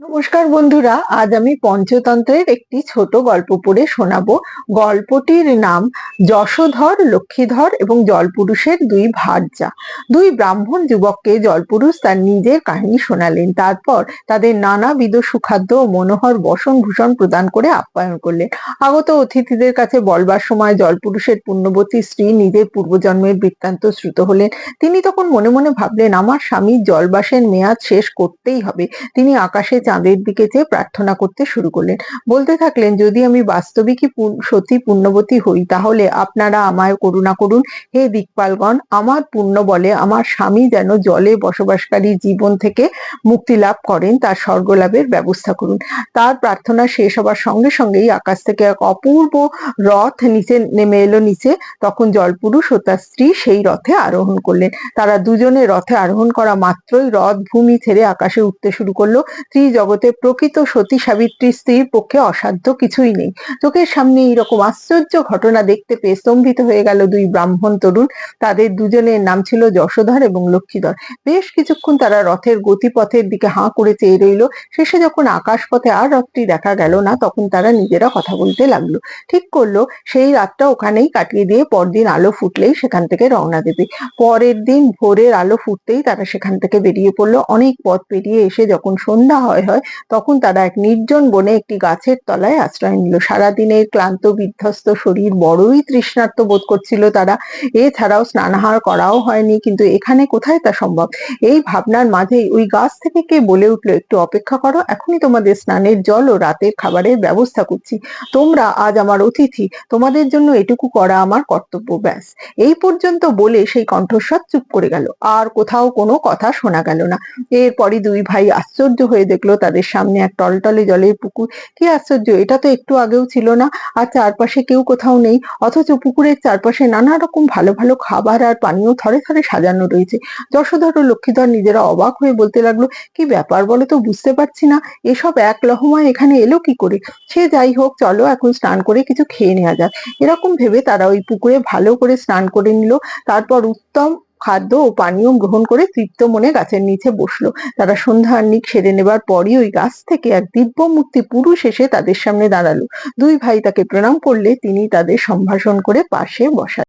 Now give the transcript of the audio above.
নমস্কার বন্ধুরা, আজ আমি পঞ্চতন্ত্রের একটি ছোট গল্প পড়ে শোনাবো। গল্পটির নাম যশোধর, লক্ষ্মীধর এবং জলপুরুষের দুই ভার্যা। দুই ব্রাহ্মণ যুবককে জলপুরুষ তার নিজের কাহিনী শোনালেন। তারপর তাদের নানাবিধ সুখাদ্য ও মনোহর বসন ভূষণ প্রদান করে আপ্যায়ন করলেন। আগত অতিথিদের কাছে বলবার সময় জলপুরুষের পুণ্যবতী স্ত্রী নিজের পূর্বজন্মের বৃত্তান্ত শ্রুত হলেন। তিনি তখন মনে মনে ভাবলেন, আমার স্বামীর জলবাসের মেয়াদ শেষ করতেই হবে। তিনি আকাশে চাঁদের দিকে চেয়ে প্রার্থনা করতে শুরু করলেন। বলতে থাকলেন, যদি আমি বাস্তবিকই পূ- সতী পুণ্যবতী হই, তাহলে আপনারা আমায় করুণা করুন। হে দিকপালগণ, আমার পুণ্য বলে আমার স্বামী যেন জলে বসবাসকারী জীবন থেকে মুক্তি লাভ করেন, তার স্বর্গলাভের ব্যবস্থা করুন। তার প্রার্থনা শেষ হবার সঙ্গে সঙ্গেই আকাশ থেকে এক অপূর্ব রথ নিচে নেমে এলো নিচে। তখন জলপুরুষ ও তার স্ত্রী সেই রথে আরোহণ করলেন। তারা দুজনে রথে আরোহণ করা মাত্রই রথ ভূমি ছেড়ে আকাশে উঠতে শুরু করল। স্ত্রী জগতে প্রকৃত সতী সাবিত্রী স্ত্রীর পক্ষে অসাধ্য কিছুই নেই। চোখের সামনে এইরকম আশ্চর্য ঘটনা দেখতে পেয়ে স্তম্ভিত হয়ে গেল দুই ব্রাহ্মণ তরুণ। তাদের দুজনের নাম ছিল যশোধর এবং লক্ষ্মীধর বেশ কিছুক্ষণ তারা রথের গতিপথের দিকে হাঁ করে চেয়ে রইল। শেষে যখন আকাশপথে আর রথটি দেখা গেল না, তখন তারা নিজেরা কথা বলতে লাগল। ঠিক করল, সেই রাতটা ওখানেই কাটিয়ে দিয়ে পরদিন আলো ফুটলেই সেখান থেকে রওনা দেবে। পরের দিন ভোরের আলো ফুটতেই তারা সেখান থেকে বেরিয়ে পড়ল। অনেক পথ পেরিয়ে এসে যখন সন্ধ্যা হয় হয়, তখন তারা এক নির্জন বনে একটি গাছের তলায় আশ্রয় নিল। সারাদিনের ক্লান্ত, বিধ্বস্ত শরীর বড়ই তৃষ্ণার্ত বোধ করছিল তারা। এছাড়াও স্নানাহার করাও হয়নি, কিন্তু এখানে কোথায় তা সম্ভব? এই ভাবনার মাঝেই ওই গাছ থেকে কে বলে উঠল, একটু অপেক্ষা করো, এখনই তোমাদের স্নানের জল ও রাতের খাবারের ব্যবস্থা করছি। তোমরা আজ আমার অতিথি, তোমাদের জন্য এটুকু করা আমার কর্তব্য, ব্যাস। এই পর্যন্ত বলে সেই কণ্ঠস্বর চুপ করে গেল। আর কোথাও কোনো কথা শোনা গেল না। এরপরই দুই ভাই আশ্চর্য হয়ে দেখল তাদের সামনে এক টলটলে জলের পুকুর। কি আশ্চর্য, এটা তো একটু আগেও ছিল না। আর চারপাশে কেউ কোথাও নেই, অথচ পুকুরের চারপাশে নানা রকম ভালো ভালো খাবার আর পানীয় থরে থরে সাজানো রয়েছে। যশোধর ও লক্ষ্মীধর নিজেরা অবাক হয়ে বলতে লাগল, কি ব্যাপার বলো তো, বুঝতে পারছি না। এসব এক লহমায় এখানে এলো কি করে? সে যাই হোক, চলো এখন স্নান করে কিছু খেয়ে নেওয়া যাক। এরকম ভেবে তারা ওই পুকুরে ভালো করে স্নান করে নিল। তারপর উত্তম খাদ্য ও পানীয় গ্রহণ করে তৃপ্ত মনে গাছের নিচে বসল। তারা সন্ধ্যা নিক সেরে নেবার পরই ওই গাছ থেকে এক দিব্য দিব্যমূর্তি পুরুষ এসে তাদের সামনে দাঁড়াল। দুই ভাই তাকে প্রণাম করলে তিনি তাদের সম্ভাষণ করে পাশে বসা